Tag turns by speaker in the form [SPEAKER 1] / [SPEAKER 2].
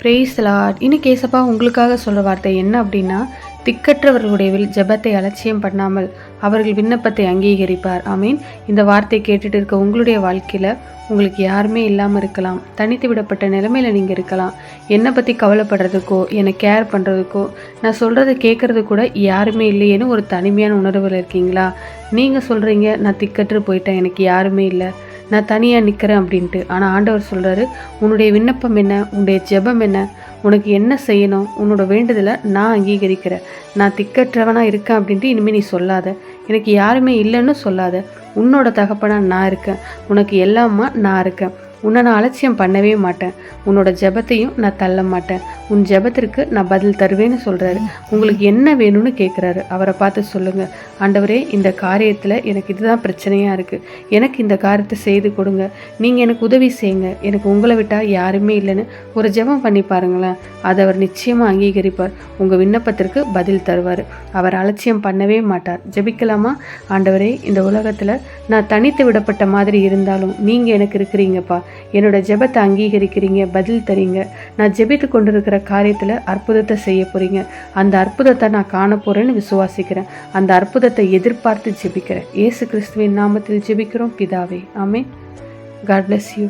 [SPEAKER 1] Brace Lord இன்னைக்கு ஏசப்பா உங்களுக்காக சொல்கிற வார்த்தை என்ன அப்படின்னா திக்கற்றவர்களுடைய ஜெபத்தை அலட்சியம் பண்ணாமல் அவர்கள் விண்ணப்பத்தை அங்கீகரிப்பார். ஆமீன் இந்த வார்த்தை கேட்டுட்டு இருக்க உங்களுடைய வாழ்க்கையில் உங்களுக்கு யாருமே இல்லாமல் இருக்கலாம். தனித்து விடப்பட்ட நிலைமையில் நீங்கள் இருக்கலாம். என்னை பற்றி கவலைப்படுறதுக்கோ என்னை கேர் பண்ணுறதுக்கோ நான் சொல்கிறத கேட்குறது கூட யாருமே இல்லையேன்னு ஒரு தனிமையான உணர்வில் இருக்கீங்களா? நீங்கள் சொல்கிறீங்க நான் திக்கற்று போயிட்டேன் எனக்கு யாருமே இல்லை. நான் தனியாக நிற்கிறேன் அப்படின்ட்டு. ஆனால் ஆண்டவர் சொல்கிறாரு உன்னுடைய விண்ணப்பம் என்ன? உன்னுடைய ஜெபம் என்ன? உனக்கு என்ன செய்யணும்? உன்னோட வேண்டுதலை நான் அங்கீகரிக்கிறேன். நான் திக்கற்றவனாக இருக்கேன் அப்படின்ட்டு இனிமேல் நீ சொல்லாத. எனக்கு யாருமே இல்லைன்னு சொல்லாத. உன்னோட தகப்பனாக நான் இருக்கேன். உனக்கு எல்லாமா நான் இருக்கேன். உன்னை நான் அலட்சியம் பண்ணவே மாட்டேன். உன்னோட ஜெபத்தையும் நான் தள்ள மாட்டேன். உன் ஜெபத்திற்கு நான் பதில் தருவேன்னு சொல்கிறாரு உங்களுக்கு என்ன வேணும்னு கேட்குறாரு அவரை பார்த்து சொல்லுங்கள் ஆண்டவரே இந்த காரியத்தில் எனக்கு இதுதான் பிரச்சனையாக இருக்குது எனக்கு இந்த காரியத்தை செய்து கொடுங்க. நீங்கள் எனக்கு உதவி செய்யுங்க. எனக்கு உங்களை விட்டால் யாருமே இல்லைன்னு ஒரு ஜெபம் பண்ணி பாருங்களேன். அதை அவர் நிச்சயமாக அங்கீகரிப்பார். உங்கள் விண்ணப்பத்திற்கு பதில் தருவார். அவர் அலட்சியம் பண்ணவே மாட்டார். ஜெபிக்கலாமா? ஆண்டவரே இந்த உலகத்தில் நான் தனித்து விடப்பட்ட மாதிரி இருந்தாலும் நீங்கள் எனக்கு இருக்கிறீங்கப்பா. என்னோட ஜெபத்தை அங்கீகரிக்கிறீங்க பதில் தரீங்க. நான் ஜெபித்து கொண்டிருக்கிற காரியத்தில் அற்புதத்தை செய்ய போகிறீங்க அந்த அற்புதத்தை நான் காண போகிறேன்னு விசுவாசிக்கிறேன். அந்த அற்புதத்தை எதிர்பார்த்து ஜெபிக்கிறேன். ஏசு கிறிஸ்துவின் நாமத்தில் ஜெபிக்கிறோம். பிதாவே ஆமே காட் பிளஸ் யூ